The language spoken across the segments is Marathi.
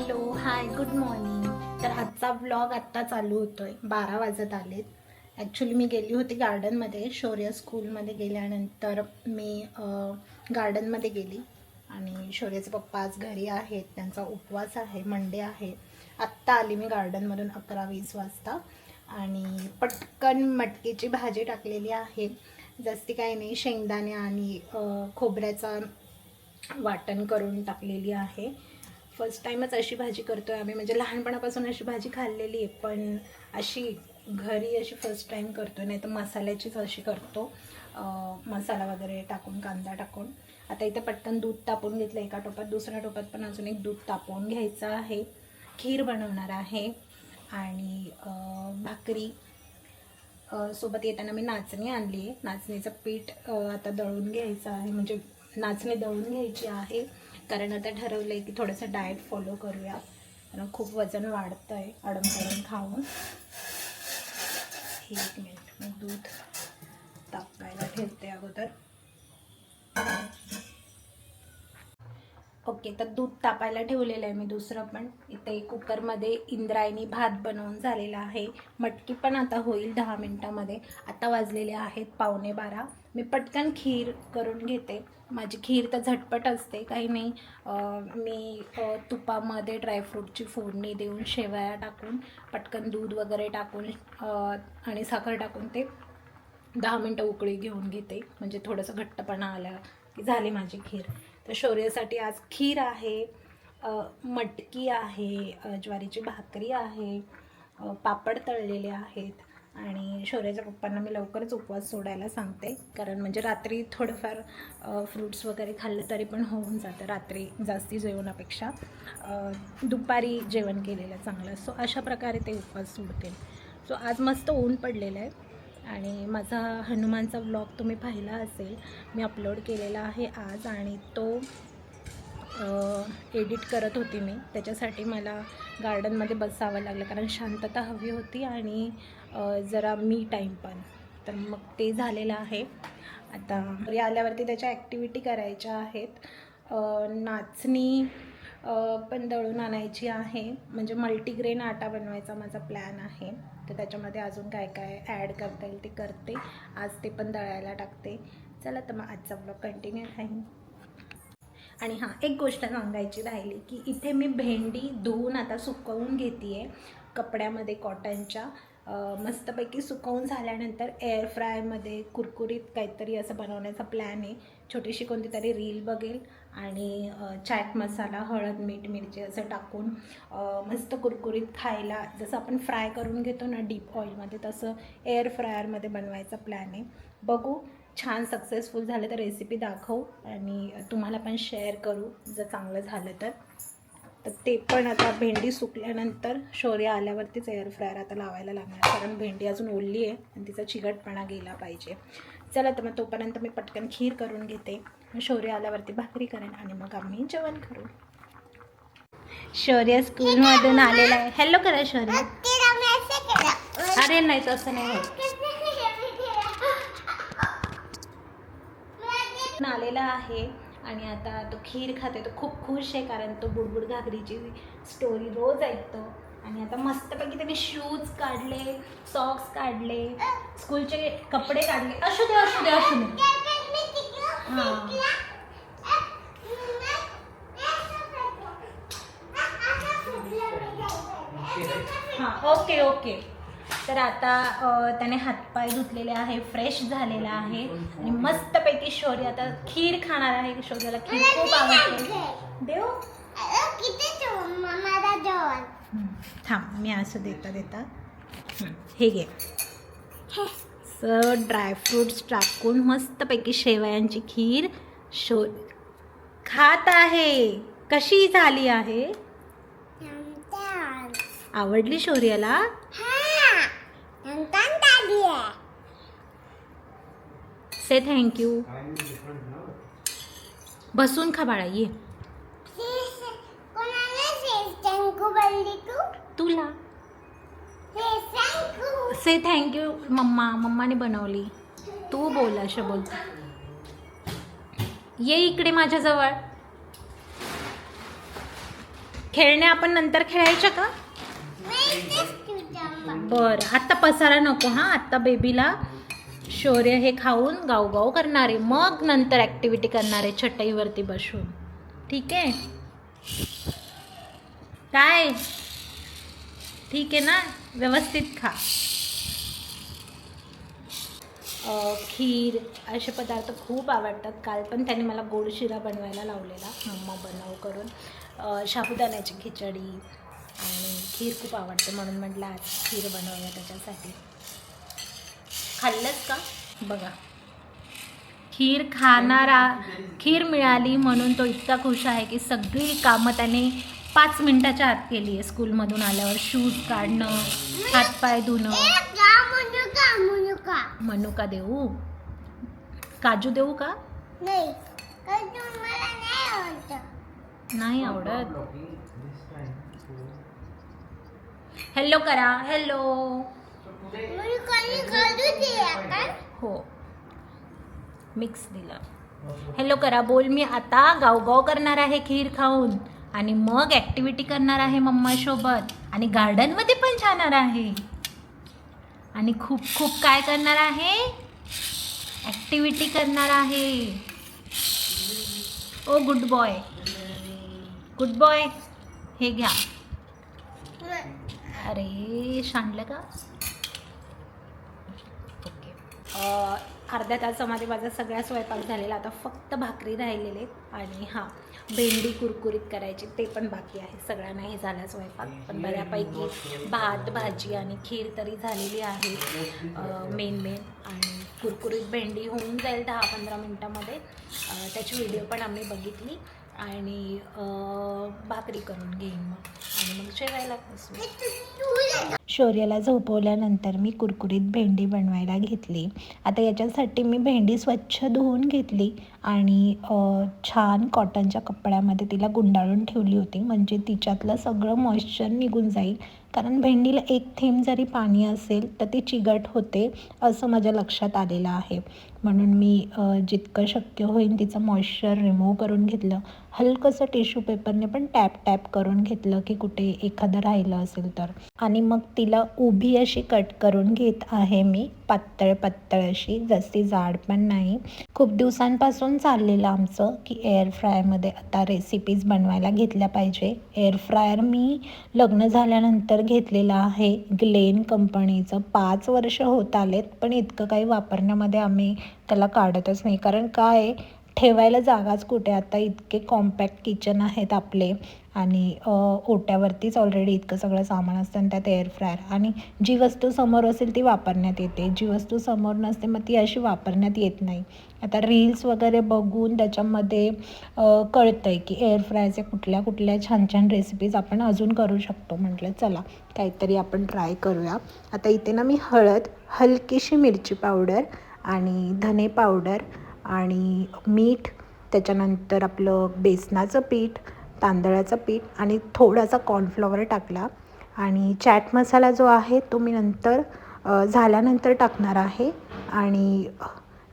Hello hi good morning. तर आजचा ब्लॉग आत्ता चालू होतोय. बारा वाजत आलेत. ॲक्च्युली मी गेली होती गार्डनमध्ये शौर्य स्कूलमध्ये गेल्यानंतर मी गार्डनमध्ये गेली. आणि शौर्याचे पप्पा आज घरी आहेत. त्यांचा उपवास आहे मंडे आहे. आत्ता आली मी गार्डनमधून अकरा वीस वाजता. आणि पटकन मटकीची भाजी टाकलेली आहे. जास्ती काही नाही शेंगदाणे आणि खोबऱ्याचा वाटण करून टाकलेली आहे. फर्स्ट टाईमच अशी भाजी करतो आहे आम्ही. म्हणजे लहानपणापासून अशी भाजी खाल्लेली आहे पण अशी घरी अशी फर्स्ट टाईम करतो नाही तर मसाल्याचीच अशी करतो. मसाला वगैरे टाकून कांदा टाकून. आता इथे पटकन दूध तापवून घेतलं एका टोपात. दुसऱ्या टोपात पण अजून एक दूध तापवून घ्यायचं आहे. खीर बनवणार आहे. आणि भाकरी. सोबत येताना मी नाचणी आणली आहे. नाचणीचं पीठ आता दळून घ्यायचं आहे. म्हणजे नाचणी दळून घ्यायची आहे. कारण आता ठरवलं आहे की थोडंसं डाएट फॉलो करूया. कारण खूप वजन वाढतं आहे अडमकडून खाऊन. एक मिनिट मी दूध तापायला ठेवते अगोदर. ओके तर दूध तापायला ठेवलेलं आहे मी दुसरं पण. इथे कुकरमध्ये इंद्रायणी भात बनवून झालेला आहे. मटकी पण आता होईल दहा मिनटामध्ये. आता वाजलेले आहेत पावणे बारा. मी पटकन खीर करून घेते. माझी खीर तर झटपट असते काही नाही. मी तुपामध्ये ड्रायफ्रूटची फोडणी देऊन शेवया टाकून पटकन दूध वगैरे टाकून आणि साखर टाकून ते दहा मिनटं उकळी घेऊन घेते. म्हणजे थोडंसं घट्टपणा आला की झाली माझी खीर. तर शौर्यासाठी आज खीर आहे मटकी आहे ज्वारीची भाकरी आहे पापड तळलेले आहेत आणि शौर्याच्या पप्पांना मी लवकरच उपवास सोडायला सांगते. कारण म्हणजे रात्री थोडंफार फ्रूट्स वगैरे खाल्लं तरी पण होऊन जातं. रात्री जास्ती जेवणापेक्षा दुपारी जेवण केलेलं चांगलं सो अशा प्रकारे ते उपवास सोडतील. सो आज मस्त ऊन पडलेलं आहे. आणि माझा हनुमानचा व्लॉग तुम्ही पाहिला असेल मी अपलोड केलेला आहे आज आणि तो एडिट करत होती मी. त्याच्यासाठी मला गार्डनमध्ये बसावं लागलं कारण शांतता हवी होती आणि जरा मी टाईम पण. तर मग ते झालेलं आहे. आता आल्यावरती त्याच्या ॲक्टिव्हिटी करायच्या आहेत. नाचणी पण दळून आणायची आहे. म्हणजे मल्टीग्रेन आटा बनवायचा माझा प्लॅन आहे. तर त्याच्यामध्ये अजून काय काय ॲड करता येईल ते करते. आज ते पण दळायला टाकते. चला तर मग आजचा ब्लॉग कंटिन्यू राहील आणि हां एक गोष्ट सांगायची राहिली की इथे मी भेंडी धुवून आता सुकवून घेते आहे कपड्यामध्ये कॉटनच्या मस्तपैकी सुकवून झाल्यानंतर एअर फ्रायमध्ये कुरकुरीत काहीतरी असं बनवण्याचा प्लॅन आहे. छोटीशी कोणती तरी रील बघेल आणि चॅट चाट मसाला हळद मीठ मिरची असं टाकून मस्त कुरकुरीत खायला जसं आपण फ्राय करून घेतो ना डीप ऑइलमध्ये तसं एअर फ्रायरमध्ये बनवायचा प्लॅन आहे. बघू छान सक्सेसफुल झालं तर रेसिपी दाखवू आणि तुम्हाला पण शेअर करू जर चांगलं झालं तर. तर ते पण आता भेंडी सुकल्यानंतर शौर्या आल्यावरतीच एअर फ्रायर आता लावायला लागणार कारण भेंडी अजून ओलली आहे आणि तिचा चिकटपणा गेला पाहिजे. चला तर मग तोपर्यंत मी पटकन खीर करून घेते. शौर्य आल्यावरती भाकरी करेन आणि मग आम्ही जेवण करू. शौर्य स्कूलमधून आलेला आहे. हॅलो करा शौर्य. अरे नाही तसं नाही होत. आलेला आहे आणि आता तो खीर खाते तो खूप खुश आहे कारण तो बुडबुड घागरीची स्टोरी रोज ऐकतो. आणि आता मस्तपैकी त्याने शूज काढले सॉक्स काढले स्कूलचे कपडे काढले. असू दे असू दे असू दे. हां हां ओके ओके. तर आता त्याने हातपाय धुतलेले आहे फ्रेश झालेला आहे. आणि मस्तपैकी शौर्य आता खीर खाणार आहे शौर्याला. खीर खूप आवडते. देव. हं, थांब मी असं देता देता. हं, घे. स ड्रायफ्रूट्स टाकून मस्तपैकी शेवयांची खीर शो खात आहे. कशी झाली आहे? आवडली शौर्याला? से थँक्यू बसून खा बाळा ये. तुला? Say thank you mamma. मम्माने बनवली. तू बोल असं बोल. ये इकडे माझ्याजवळ. खेळणे आपण नंतर खेळायच्या का? बरं. आत्ता पसारा नको हां. आत्ता बेबीला शौर्य हे खाऊन गावगाव करणारे. मग नंतर ॲक्टिव्हिटी करणारे चटईवरती बसून. ठीक आहे? काय? ठीक आहे ना? व्यवस्थित खा. खीर असे पदार्थ खूप आवडतात. काल पण त्यांनी मला गोड शिरा बनवायला लावलेला. मम्मा बनव करून. साबुदाण्याची खिचडी आणि खीर खूप आवडते म्हणून म्हटलं आज खीर बनवूया त्याच्यासाठी. खाल्लंच का? बघा. खीर खाणारा खीर मिळाली म्हणून तो इतका खुश आहे की सगळी कामं त्याने पाच मिनिटाच्या आत केली आहे स्कूलमधून आल्यावर. शूज काढणं हातपाय धुणं. मनुका देऊ? काजू देऊ का? नाही आवडत. हॅलो करा हॅलो हो. मिक्स दिलं. हॅलो करा बोल मी आता गावगाव करणार आहे खीर खाऊन. आणि मग ॲक्टिव्हिटी करणार आहे मम्मासोबत आणि गार्डनमध्ये पण जाणार आहे. आणि खूप खूप काय करणार आहे? ॲक्टिव्हिटी करणार आहे. Oh good boy good boy हे घ्या. अरे सांडलं का? ओके अर्ध्या तासामध्ये माझा सगळा स्वयंपाक झालेला. आता फक्त भाकरी राहिलेले आणि हां भेंडी कुरकुरीत करायची. ते पण बाकी आहे. सगळा नाही झाला स्वयंपाक. पण बऱ्यापैकी भात भाजी आणि खीर तरी झालेली आहे मेन मेन आणि कुरकुरीत भेंडी होऊन जाईल दहा पंधरा मिनटामध्ये. त्याची व्हिडिओ पण आम्ही बघितली. आणि भाकरी करून घेईन मग. आणि मग जेवायला बसू शौर्याला झोपवल्यानंतर मी कुरकुरीत भेंडी बनवायला घेतली. आता याच्यासाठी मी भेंडी स्वच्छ धुवून घेतली. आणि छान कॉटनच्या कपड्यामध्ये तिला गुंडाळून ठेवली होती. म्हणजे तिच्यातलं सगळं मॉइश्चर निघून जाईल. कारण भेंडीला एक थेंब जरी पाणी असेल तर ती चिगट होते असं माझ्या लक्षात आलेलं आहे. म्हणून मी जितकं शक्य होईल तिचं मॉइश्चर रिमूव्ह करून घेतलं. हलकंसं टिश्यू पेपरने पण टॅप टॅप करून घेतलं की कुठे एखादं राहिलं असेल तर. आणि मग तिला उभी अशी कट करून घेत आहे मी. पातळ पातळ अशी. जास्ती जाड पण नाही. खूप दिवसांपासून चाललेलं आमचं की एअर फ्रायमध्ये आता रेसिपीज बनवायला घेतल्या पाहिजे. एअर फ्रायर मी लग्न झाल्यानंतर घेतलेलं आहे. ग्लेन कंपनीचं. पाच वर्ष होत आलेत पण इतकं काही वापरण्यामध्ये आम्ही त्याला काढतच नाही. कारण काय ठेवायला जागाच कुठे? आता इतके कॉम्पॅक्ट किचन आहेत आपले आणि ओट्यावरतीच ऑलरेडी इतकं सगळं सामान असतं आणि त्यात एअर फ्रायर आणि जी वस्तू समोर असेल ती वापरण्यात येते. जी वस्तू समोर नसते मग ती अशी वापरण्यात येत नाही. आता रील्स वगैरे बघून त्याच्यामध्ये कळतं आहे की एअर फ्रायच्या कुठल्या कुठल्या छान छान रेसिपीज आपण अजून करू शकतो. म्हटलं चला काहीतरी आपण ट्राय करूया. आता इथे ना मी हळद हलकीशी मिरची पावडर आणि धने पावडर आणि मीठ त्याच्यानंतर आपलं बेसनाचं पीठ तांदळाचं पीठ आणि थोडासा कॉर्नफ्लॉवर टाकला. आणि चॅट मसाला जो आहे तो मी नंतर झाल्यानंतर टाकणार आहे आणि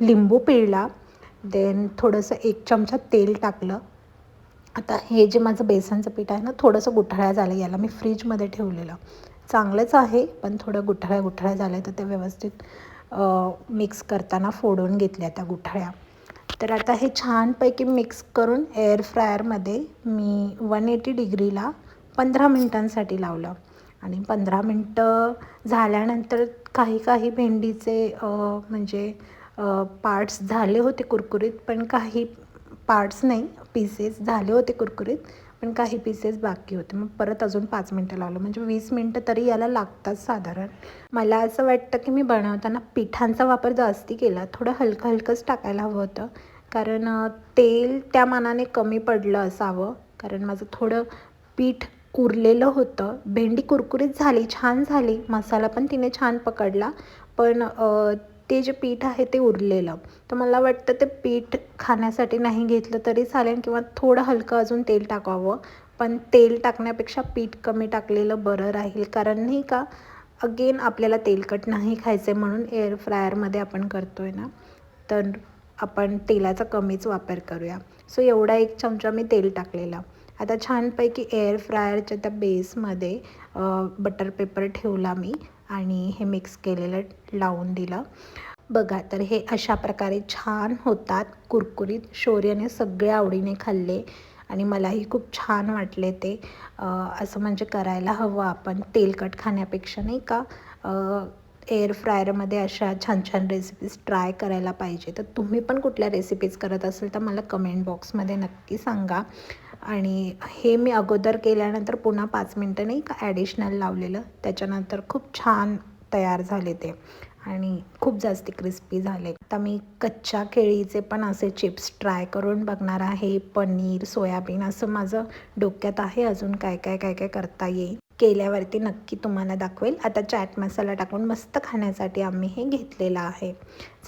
लिंबू पिळला. देन थोडंसं एक चमचा तेल टाकलं. आता हे जे माझं बेसनचं पीठ आहे ना थोडंसं गुठळ्या झालं याला मी फ्रीजमध्ये ठेवलेलं. चांगलंच आहे पण थोडं गुठळ्या गुठळ्या झाल्या तर ते व्यवस्थित मिक्स करताना फोडून घेतल्या त्या गुठळ्या. तर आता हे छानपैकी मिक्स करून एअर फ्रायरमध्ये मी वन एटी डिग्रीला पंधरा मिनटांसाठी लावलं. आणि पंधरा मिनटं झाल्यानंतर काही काही भेंडीचे म्हणजे पार्ट्स झाले होते कुरकुरीत पण काही पार्ट्स नाही पीसेस झाले होते कुरकुरीत. पण काही पीसेस बाकी होते. मग परत अजून पाच मिनटं लावलं. म्हणजे वीस मिनटं तरी याला लागतात साधारण. मला असं वाटतं की मी बनवताना पिठांचा वापर जास्ती केला. थोडं हलकं हलकंच टाकायला हवं होतं. कारण तेल त्या मानाने कमी पडलं असावं. कारण माझं थोडं पीठ कुरलेलं होतं. भेंडी कुरकुरीत झाली छान झाली. मसाला पण तिने छान पकडला. पण ते जे पीठ आहे ते उरलेलं. तर मला वाटतं ते पीठ खाण्यासाठी नाही घेतलं तरी चालेल किंवा थोडं हलकं अजून तेल टाकावं. पण तेल टाकण्यापेक्षा पीठ कमी टाकलेलं बरं राहील. कारण नाही का अगेन आपल्याला तेलकट नाही खायचं आहे म्हणून एअर फ्रायरमध्ये आपण करतो आहे ना तर आपण तेलाचा कमीच वापर करूया. सो एवढा एक चमचा मी तेल टाकलेला. आता छानपैकी एअर फ्रायरच्या त्या बेसमध्ये बटर पेपर ठेवला मी. आणि हे मिक्स केलेलं लावून दिलं. बघा तर हे अशा प्रकारे छान होतात. कुरकुरीत शौर्याने सगळे आवडीने खाल्ले आणि मलाही खूप छान वाटले ते. असं म्हणजे करायला हवं आपण. तेलकट खाण्यापेक्षा नाही का? एअर फ्रायरमध्ये अशा छान छान रेसिपीज ट्राय करायला पाहिजे. तर तुम्ही पण कुठल्या रेसिपीज करत असेल तर मला कमेंट बॉक्समध्ये नक्की सांगा. आणि हे मी अगोदर केल्यानंतर पुन्हा पाच मिनटं नाही का ॲडिशनल लावलेलं त्याच्यानंतर खूप छान तयार झाले ते. आणि खूप जास्त क्रिस्पी झाले. आता मी कच्च्या केळीचे पण असे चिप्स ट्राय करून बघणार आहे. पनीर सोयाबीन असं माझं डोक्यात आहे. अजून काय काय काय काय करता येईल? केल्यावरती नक्की तुम्हाला दाखवेल. आता चाट मसाला टाकून मस्त खाण्यासाठी आम्ही हे घेतलेलं आहे.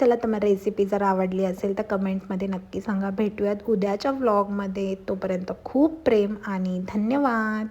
चला तुम्हाला रेसिपी जर आवडली असेल तर कमेंटमध्ये नक्की सांगा. भेटूयात उद्याच्या व्लॉगमध्ये तोपर्यंत खूप प्रेम आणि धन्यवाद.